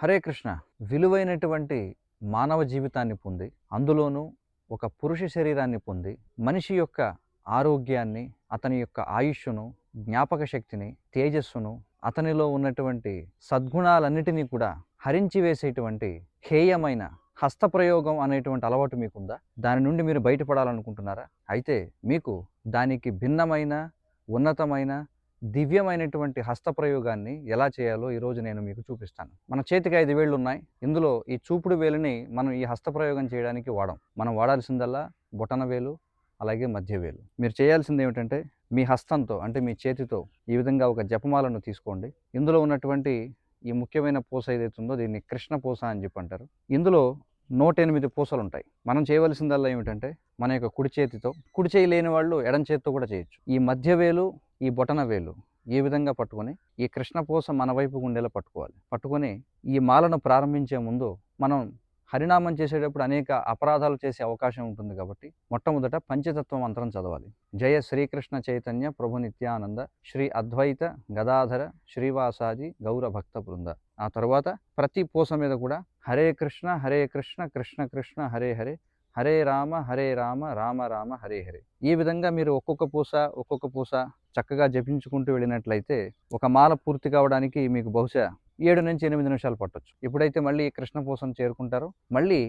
హరే కృష్ణ విలువైనటువంటి మానవ జీవితాన్ని పొంది అందులోనూ ఒక పురుష శరీరాన్ని పొంది మనిషి యొక్క ఆరోగ్యాన్ని అతని యొక్క ఆయుష్ను జ్ఞాపక శక్తిని తేజస్సును అతనిలో ఉన్నటువంటి సద్గుణాలన్నిటినీ కూడా హరించి వేసేటువంటి హేయమైన హస్తప్రయోగం అనేటువంటి అలవాటు మీకుందా? దాని నుండి మీరు బయటపడాలనుకుంటున్నారా? అయితే మీకు దానికి భిన్నమైన ఉన్నతమైన దివ్యమైనటువంటి హస్తప్రయోగాన్ని ఎలా చేయాలో ఈరోజు నేను మీకు చూపిస్తాను. మన చేతికి ఐదు వేళ్ళు ఉన్నాయి. ఇందులో ఈ చూపుడు వేలుని మనం ఈ హస్తప్రయోగం చేయడానికి వాడం. మనం వాడాల్సిందల్లా బొటన వేలు అలాగే మధ్య వేలు. మీరు చేయాల్సింది ఏమిటంటే మీ హస్తంతో అంటే మీ చేతితో ఈ విధంగా ఒక జపమాలను తీసుకోండి. ఇందులో ఉన్నటువంటి ఈ ముఖ్యమైన పూస ఏదైతే ఉందో దీన్ని కృష్ణ పూస అని చెప్పి అంటారు. ఇందులో నూట ఎనిమిది పూసలు ఉంటాయి మనం చేయవలసిందల్లా ఏమిటంటే మన యొక్క కుడి చేతితో కుడి చేయి లేని వాళ్ళు ఎడం చేతితో కూడా చేయొచ్చు. ఈ మధ్య వేలు ఈ బొటన వేలు ఈ విధంగా పట్టుకొని ఈ కృష్ణ పూస మన వైపు ఉండేలా పట్టుకోవాలి. పట్టుకొని ఈ మాలను ప్రారంభించే ముందు మనం హరినామం చేసేటప్పుడు అనేక అపరాధాలు చేసే అవకాశం ఉంటుంది కాబట్టి మొట్టమొదట పంచతత్వ మంత్రం చదవాలి. జయ శ్రీకృష్ణ చైతన్య ప్రభు నిత్యానంద శ్రీ అద్వైత గదాధర శ్రీవాసాది గౌర భక్త బృంద. ఆ తర్వాత ప్రతి పూస మీద కూడా హరే కృష్ణ హరే కృష్ణ కృష్ణ కృష్ణ హరే హరే హరే రామ హరే రామ రామ రామ హరే హరే. ఈ విధంగా మీరు ఒక్కొక్క పూస ఒక్కొక్క పూస చక్కగా జపించుకుంటూ వెళ్ళినట్లయితే ఒక మాల పూర్తి కావడానికి మీకు బహుశా ఏడు నుంచి ఎనిమిది నిమిషాలు పట్టొచ్చు. ఎప్పుడైతే మళ్ళీ కృష్ణ పూసను చేరుకుంటారో. మళ్ళీ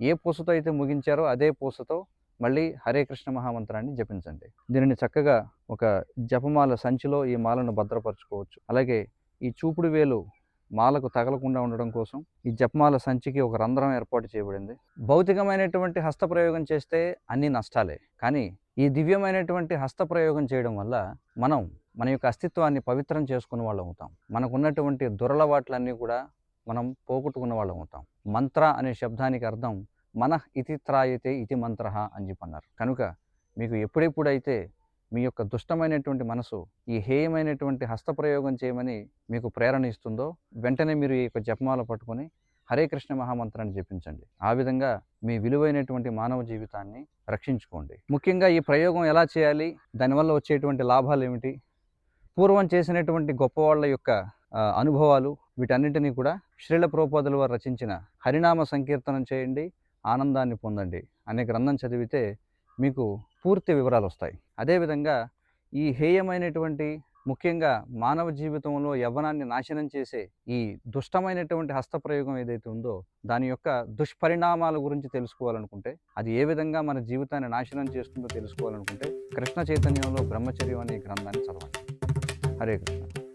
ఏ పూసతో అయితే ముగించారో అదే పూసతో మళ్ళీ హరే కృష్ణ మహామంత్రాన్ని జపించండి. దీనిని చక్కగా ఒక జపమాల సంచిలో ఈ మాలను భద్రపరచుకోవచ్చు. అలాగే ఈ చూపుడు వేలు మాలకు తగలకుండా ఉండడం కోసం ఈ జపమాల సంచికి ఒక రంధ్రం ఏర్పాటు చేయబడింది. భౌతికమైనటువంటి హస్తప్రయోగం చేస్తే అన్ని నష్టాలే. కానీ ఈ దివ్యమైనటువంటి హస్తప్రయోగం చేయడం వల్ల మనం మన యొక్క అస్తిత్వాన్ని పవిత్రం చేసుకున్న వాళ్ళం అవుతాం. మనకున్నటువంటి దురలవాట్లన్నీ కూడా మనం పోగొట్టుకున్న వాళ్ళం అవుతాం. మంత్ర అనే శబ్దానికి అర్థం మన ఇతి త్రాయితే ఇతి మంత్ర అని చెప్పన్నారు. కనుక మీకు ఎప్పుడెప్పుడైతే మీ యొక్క దుష్టమైనటువంటి మనసు ఈ హేయమైనటువంటి హస్తప్రయోగం చేయమని మీకు ప్రేరణ ఇస్తుందో వెంటనే మీరు ఈ యొక్క జపమాల పట్టుకొని హరే కృష్ణ మహామంత్రాన్ని జపించండి. ఆ విధంగా మీ విలువైనటువంటి మానవ జీవితాన్ని రక్షించుకోండి. ముఖ్యంగా ఈ ప్రయోగం ఎలా చేయాలి దానివల్ల వచ్చేటువంటి లాభాలు ఏమిటి పూర్వం చేసినటువంటి గొప్పవాళ్ళ యొక్క అనుభవాలు వీటన్నిటినీ కూడా శ్రీల ప్రోపాదుల వారు రచించిన హరినామ సంకీర్తనం చేయండి ఆనందాన్ని పొందండి. అనే గ్రంథం చదివితే మీకు పూర్తి వివరాలు వస్తాయి అదేవిధంగా ఈ హేయమైనటువంటి ముఖ్యంగా మానవ జీవితంలో యవ్వనాన్ని నాశనం చేసే ఈ దుష్టమైనటువంటి హస్తప్రయోగం ఏదైతే ఉందో దాని యొక్క దుష్పరిణామాల గురించి తెలుసుకోవాలనుకుంటే అది ఏ విధంగా మన జీవితాన్ని నాశనం చేస్తుందో తెలుసుకోవాలనుకుంటే కృష్ణ చైతన్యంలో బ్రహ్మచర్యం అనే గ్రంథాన్ని చదవండి. హరే కృష్ణ.